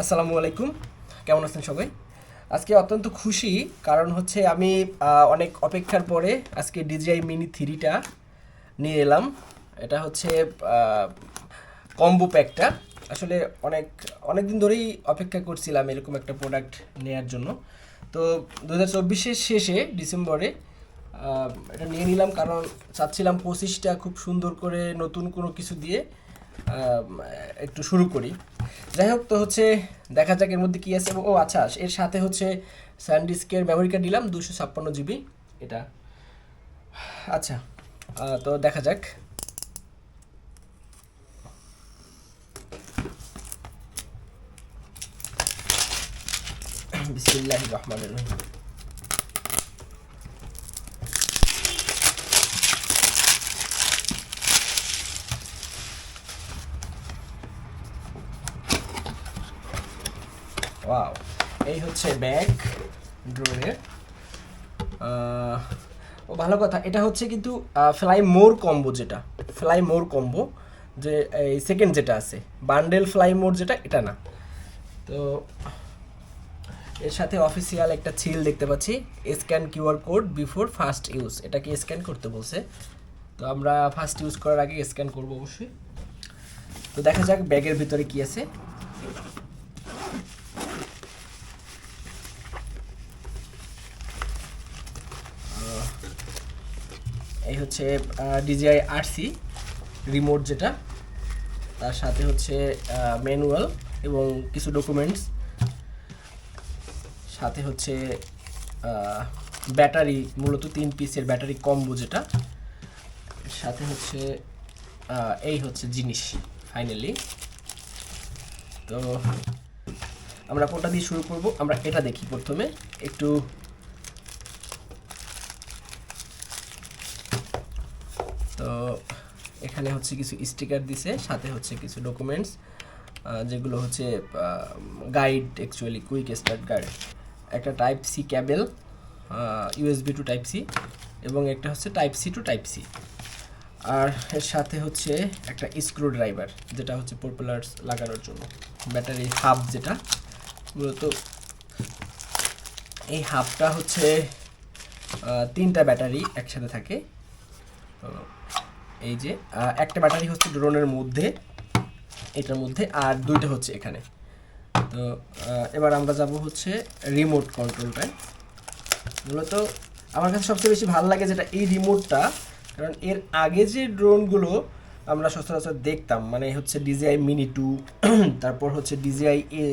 আসসালামু আলাইকুম। কেমন আছেন সবাই? আজকে অত্যন্ত খুশি, কারণ হচ্ছে আমি অনেক অপেক্ষার পরে আজকে ডিজিআই মিনি থ্রিটা নিয়ে এলাম। এটা হচ্ছে কম্বো প্যাকটা আসলে অনেক অনেক দিন ধরেই অপেক্ষা করছিলাম এরকম একটা প্রোডাক্ট নেয়ার জন্য। তো দু হাজার শেষে ডিসেম্বরে এটা নিয়ে নিলাম কারণ চাচ্ছিলাম পঁচিশটা খুব সুন্দর করে নতুন কোনো কিছু দিয়ে একটু শুরু করি। যাই হোক, তো হচ্ছে দেখা যাক এর মধ্যে কী আছে। ও আচ্ছা এর সাথে হচ্ছে স্যান্ডিস্কের মেমোরি কার্ড নিলাম দুশো ছাপ্পান্ন জিবি এটা। আচ্ছা তো দেখা যাক। বিসমিল্লাহ রহমান রহিম। ওয়াও এই হচ্ছে ব্যাগ ড্রোনের ও, ভালো কথা। এটা হচ্ছে কিন্তু ফ্লাই মোর কম্বো যেটা। ফ্লাই মোর কম্বো যে, এই সেকেন্ড যেটা আছে। বান্ডেল ফ্লাই মোর যেটা, এটা না। তো, এর সাথে অফিসিয়াল একটা ছিল দেখতে পাচ্ছি। Scan QR code before first use এটাকে স্ক্যান করতে বলছে? তো আমরা ফার্স্ট ইউজ করার আগে স্ক্যান করব অবশ্যই। তো দেখা যাক ব্যাগের ভিতরে কি আছে। এই হচ্ছে ডিজিআই আরসি রিমোট যেটা। তার সাথে হচ্ছে ম্যানুয়াল এবং কিছু ডকুমেন্টস সাথে হচ্ছে ব্যাটারি মূলত তিন পিসের ব্যাটারি কম্বো যেটা। সাথে হচ্ছে এই হচ্ছে জিনিস ফাইনালি তো আমরা কোনটা দিয়ে শুরু করব? আমরা এটা দেখি প্রথমে। একটু তো এখানে হচ্ছে কিছু স্টিকার দিছে, সাথে হচ্ছে কিছু ডকুমেন্টস যেগুলো হচ্ছে guide actually quick start guide একটা type C cable USB to type C এবং একটা হচ্ছে type C to type C আর এর সাথে হচ্ছে একটা স্ক্রু ড্রাইভার যেটা হচ্ছে পপুলার্স লাগানোর জন্য। ব্যাটারি হাব যেটা, মূলত এই হাবটা হচ্ছে তিনটা ব্যাটারি একসাথে থাকে। এই যে একটা ব্যাটারি হচ্ছে ড্রোনের মধ্যে, এটার মধ্যে, আর দুইটা হচ্ছে এখানে। তো এবার আমরা যাব হচ্ছে রিমোট কন্ট্রোলটায় মূলত আমার কাছে সবচেয়ে বেশি ভালো লাগে যেটা এই রিমোটটা কারণ এর আগে যে ড্রোনগুলো আমরা সচরাচর দেখতাম মানে হচ্ছে ডিজিআই মিনি টু তারপর হচ্ছে ডিজিআই এ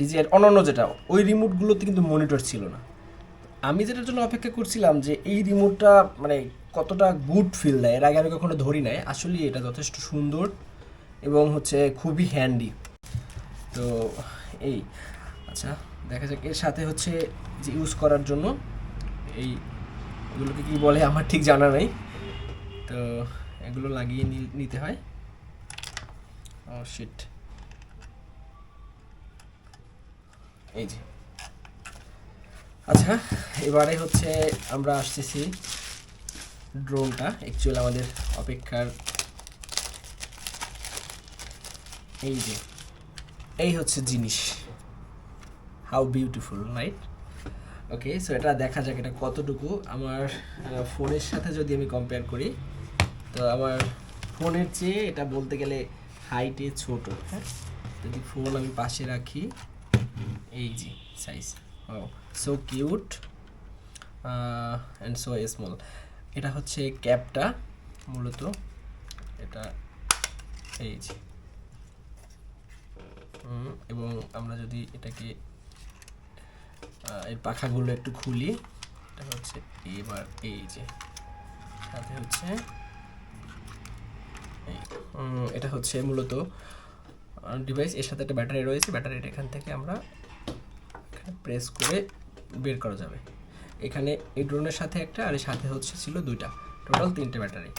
ডিজিআই অনন্য যেটা, ওই রিমোটগুলোতে কিন্তু মনিটর ছিল না। আমি যেটার জন্য অপেক্ষা করছিলাম যে এই রিমোটটা মানে কতটা গুড ফিল দেয়, এর আগে আমি কখনো ধরি নাই। আসলে এটা যথেষ্ট সুন্দর এবং হচ্ছে খুবই হ্যান্ডি তো এই আচ্ছা দেখা যাক। এর সাথে হচ্ছে যে ইউজ করার জন্য এই এগুলোকে কি বলে আমার ঠিক জানা নেই। তো এগুলো লাগিয়ে নিতে হয়। ও শিট এই যে। আচ্ছা এবারে হচ্ছে আমরা আসতেছি ড্রোনটা অ্যাকচুয়ালি আমাদের অপেক্ষার এই যে, এই হচ্ছে জিনিস। How beautiful right okay so এটা দেখা যাক এটা কতটুকু। আমার ফোনের সাথে যদি আমি কম্পেয়ার করি, তো আমার ফোনের চেয়ে এটা বলতে গেলে হাইটে ছোট হ্যাঁ? যদি ফোন আমি পাশে রাখি, এই যে size so cute and so small এটা হচ্ছে ক্যাপটা, মূলত এটা এই যে। এবং আমরা যদি এটাকে এর পাখাগুলো একটু খুলি, এটা হচ্ছে এবার এই যে। সাথে হচ্ছে এটা হচ্ছে মূলত ডিভাইস এর সাথে একটা ব্যাটারি রয়েছে, ব্যাটারিটা এখান থেকে আমরা প্রেস করে বের করা যাবে। এখানে এই ড্রোনের সাথে একটা আর এর সাথে হচ্ছে ছিল দুইটা। টোটাল তিনটে ব্যাটারি।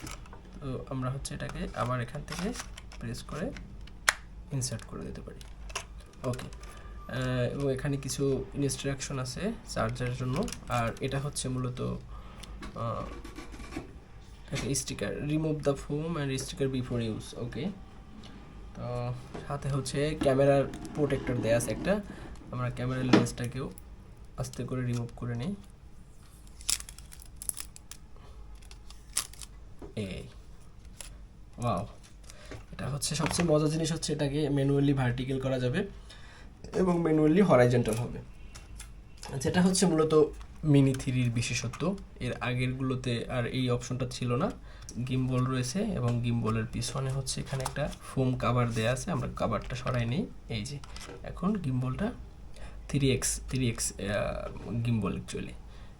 তো আমরা হচ্ছে এটাকে আবার এখান থেকে প্রেস করে ইনসার্ট করে দিতে পারি। ওকে এবং এখানে কিছু ইনস্ট্রাকশন আছে চার্জারের জন্য। আর এটা হচ্ছে মূলত একটা sticker remove the foam and sticker before use okay তো সাথে হচ্ছে ক্যামেরার প্রোটেক্টর দেয়া আছে একটা। আমরা ক্যামেরার লেন্সটাকেও আস্তে করে রিমুভ করে নিই। এই ওয়াও এটা হচ্ছে সবচেয়ে মজার জিনিস হচ্ছে এটাকে ম্যানুয়ালি ভার্টিক্যাল করা যাবে এবং ম্যানুয়ালি হরাইজেন্টাল হবে। যেটা হচ্ছে মূলত মিনি থ্রির বিশেষত্ব। এর আগেরগুলোতে আর এই অপশনটা ছিল না। গিম্বল রয়েছে এবং গিম্বলের পিছনে হচ্ছে এখানে একটা ফোম কাভার দেয়া আছে। আমরা কাভারটা সরাই নিই। এই যে, এখন গিম্বলটা three X three X gimbal actually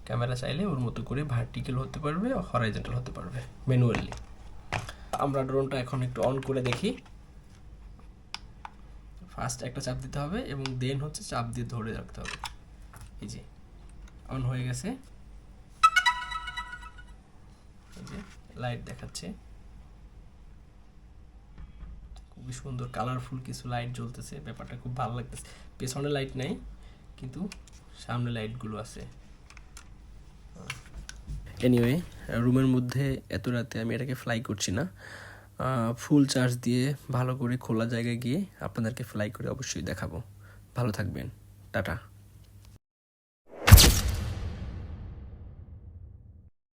camera চাইলে ওর মতো করে ভার্টিক্যাল হতে পারবে হরাইজেন্টাল হতে পারবে ম্যানুয়ালি আমরা ড্রোনটা এখন একটু অন করে দেখি। ফার্স্ট একটা চাপ দিতে হবে এবং দেন হচ্ছে চাপ দিয়ে ধরে রাখতে হবে। এই যে অন হয়ে গেছে। লাইট দেখাচ্ছে। খুবই সুন্দর কালারফুল কিছু লাইট জ্বলতেছে, ব্যাপারটা খুব ভালো লাগতেছে। পেছনে লাইট নাই। কিন্তু সামনে লাইটগুলো আছে। এনিওয়ে রুমের মধ্যে এত রাতে আমি এটাকে ফ্লাই করছি না। ফুল চার্জ দিয়ে ভালো করে খোলা জায়গায় গিয়ে আপনাদেরকে ফ্লাই করে অবশ্যই দেখাবো। ভালো থাকবেন। টাটা।